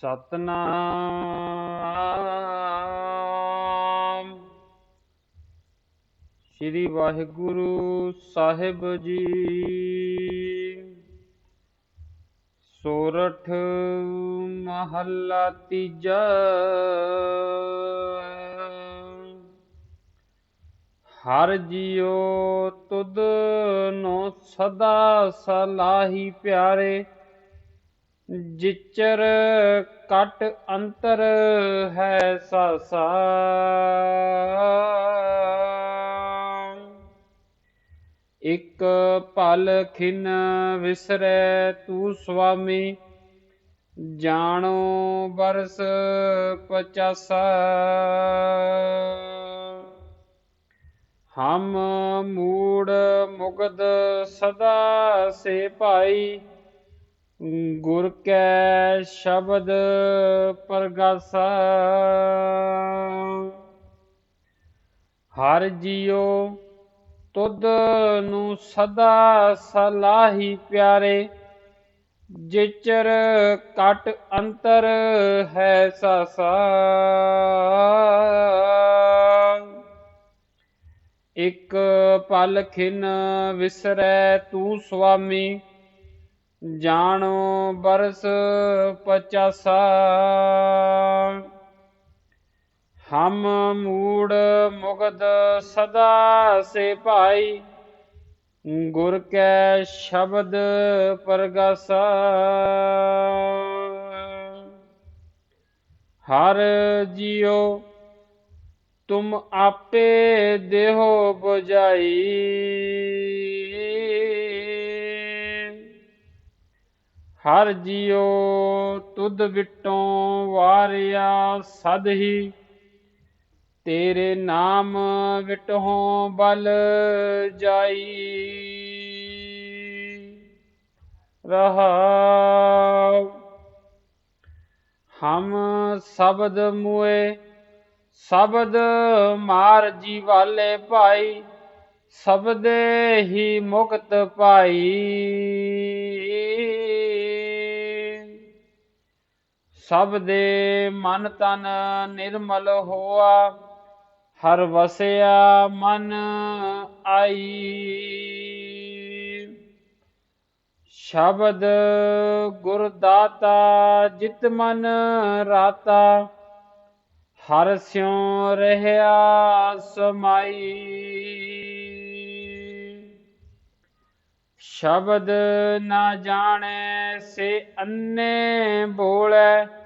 ਸਤਨਾਮ। ਸ੍ਰੀ ਵਾਹਿਗੁਰੂ ਸਾਹਿਬ ਜੀ। ਸੋਰਠ ਮਹੱਲਾ ਤੀਜਾ। ਹਰ ਜਿਉ ਤੁਧ ਨੋ ਸਦਾ ਸਲਾਹੀ ਪਿਆਰੇ ਜਿਚਰ ਕਟ ਅੰਤਰ ਹੈ ਸਾਸਾ। ਇਕ ਪਲ ਖਿਨ ਵਿਸਰੈ ਤੂ ਸੁਆਮੀ, ਜਾਣੋ ਬਰਸ ਪਚਾਸਾ। ਹਮ ਮੂੜ ਮੁਗਦ ਸਦਾ ਸੇ ਭਾਈ ਗੁਰ ਕੈ ਸ਼ਬਦ ਪ੍ਰਗਾਸਾ। ਹਰ ਜਿਉ ਤੁਧ ਨੂੰ ਸਦਾ ਸਲਾਹੀ ਪਿਆਰੇ, ਜਿਚਰ ਕਟ ਅੰਤਰ ਹੈ ਸਾਸਾ। ਇਕ ਪਲ ਖਿਨ ਵਿਸਰੈ ਤੂੰ ਸੁਆਮੀ ਜਾਣੋ ਬਰਸ ਪਚਾਸਾ। ਹਮ ਮੂੜ ਮੁਗਦ ਸਦਾ ਸੇ ਭਾਈ, ਗੁਰ ਕੈ ਸ਼ਬਦ ਪ੍ਰਗਾਸਾ। ਹਰ ਜੀਓ ਤੁਮ ਆਪੇ ਦੇਹੋ ਬੁਝਾਈ। ਹਰ ਜਿਉ ਤੁਧ ਵਿਟੋਂ ਵਾਰਿਆ ਸਦ ਹੀ ਤੇਰੇ ਨਾਮ ਵਿਟਹੋਂ ਬਲ ਜਾਈ। ਰਹਾਉ। ਹਮ ਸ਼ਬਦ ਮੂਏ, ਸ਼ਬਦ ਮਾਰ ਜੀ ਵਾਲੇ ਭਾਈ, ਸਬਦੇ ਹੀ ਮੁਕਤ ਪਾਈ ਸਭ ਦੇ ਮਨ ਤਨ ਨਿਰਮਲ ਹੋਆ, ਹਰ ਵਸਿਆ ਮਨ ਆਈ। ਸ਼ਬਦ ਗੁਰ ਦਾਤਾ ਜਿਤ ਮਨ ਰਾਤਾ, ਹਰ ਸਿਉ ਰਹਿਆ ਸਮਾਈ। ਸ਼ਬਦ ਨਾ ਜਾਣੈ, ਸੇ ਅੰਨੇ ਬੋਲੇ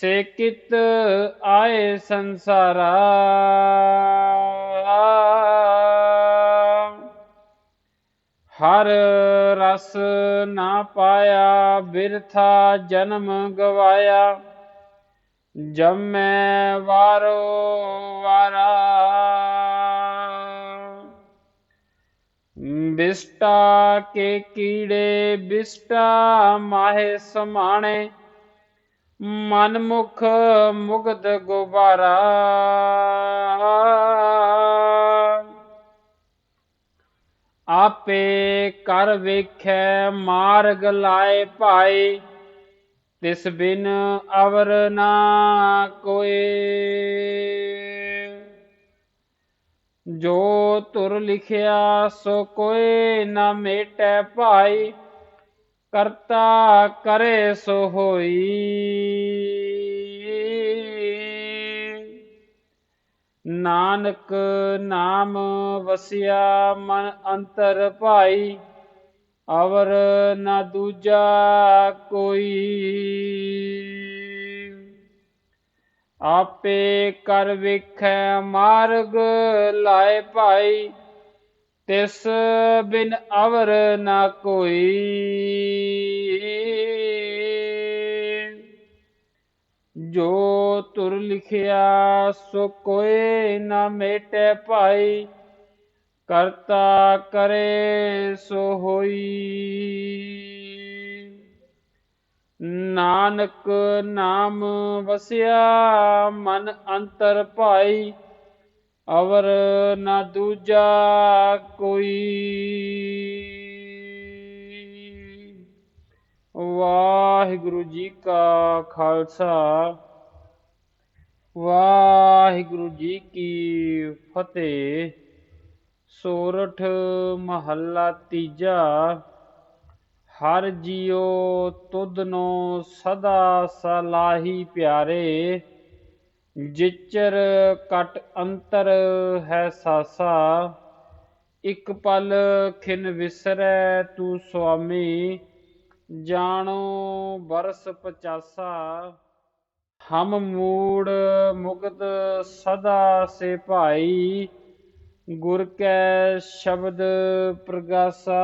ਸੇਕਿਤ ਆਏ ਸੰਸਾਰਾ। ਹਰ ਰਸ ਨਾ ਪਾਇਆ, ਬਿਰਥਾ ਜਨਮ ਗਵਾਇਆ। ਜਮੈ ਵਾਰੋ ਵਾਰਾ। ਬਿਸਟਾ ਕੇ ਕੀੜੇ, ਬਿਸਟਾ ਮਾਹੇ ਸਮਾਣੇ। ਮਨਮੁਖ ਮੁਗਦ ਗੁਬਾਰਾ। ਆਪੇ ਕਰ ਵੇਖੈ, ਮਾਰਗ ਲਾਏ ਭਾਈ ਤਿਸ ਬਿਨ ਅਵਰ ਨਾ ਕੋਏ। ਜੋ ਤੁਰ ਲਿਖਿਆ, ਸੋ ਕੋਈ ਨਾ ਮੇਟੈ ਭਾਈ ਕਰਤਾ ਕਰੇ ਸੋ ਹੋਈ। ਨਾਨਕ ਨਾਮ ਵਸਿਆ ਮਨ ਅੰਤਰ ਭਾਈ, ਅਵਰ ਨਾ ਦੂਜਾ ਕੋਈ। ਆਪੇ ਕਰ ਵੇਖੈ ਮਾਰਗ ਲਾਏ ਭਾਈ ਤਿਸ ਬਿਨ ਅਵਰ ਨਾ ਕੋਈ। ਜੋ ਤੁਰ ਲਿਖਿਆ, ਸੋ ਕੋਏ ਨਾ ਮੇਟੇ ਭਾਈ। ਕਰਤਾ ਕਰੇ, ਸੋ ਹੋਈ। ਨਾਨਕ ਨਾਮ ਵਸਿਆ, ਮਨ ਅੰਤਰ ਭਾਈ। ਅਵਰ ਨਾ ਦੂਜਾ ਕੋਈ। ਵਾਹਿਗੁਰੂ ਜੀ ਕਾ ਖਾਲਸਾ, ਵਾਹਿਗੁਰੂ ਜੀ ਕੀ ਫਤਿਹ। ਸੋਰਠ ਮਹੱਲਾ ਤੀਜਾ, ਹਰ ਜੀਉ ਤੁਧਨੋ ਸਦਾ ਸਲਾਹੀ ਪਿਆਰੇ। ਜਿਚਰ ਕਟ ਅੰਤਰ ਹੈ ਸਾਸਾ, ਇਕ ਪਲ ਖਿਨ ਵਿਸਰੈ ਤੂੰ ਸੁਆਮੀ, ਜਾਣੋ ਬਰਸ ਪਚਾਸਾ, ਹਮ ਮੂੜ ਮੁਕਤ ਸਦਾ ਸੇ ਭਾਈ, ਗੁਰ ਕੈ ਸ਼ਬਦ ਪ੍ਰਗਾਸਾ।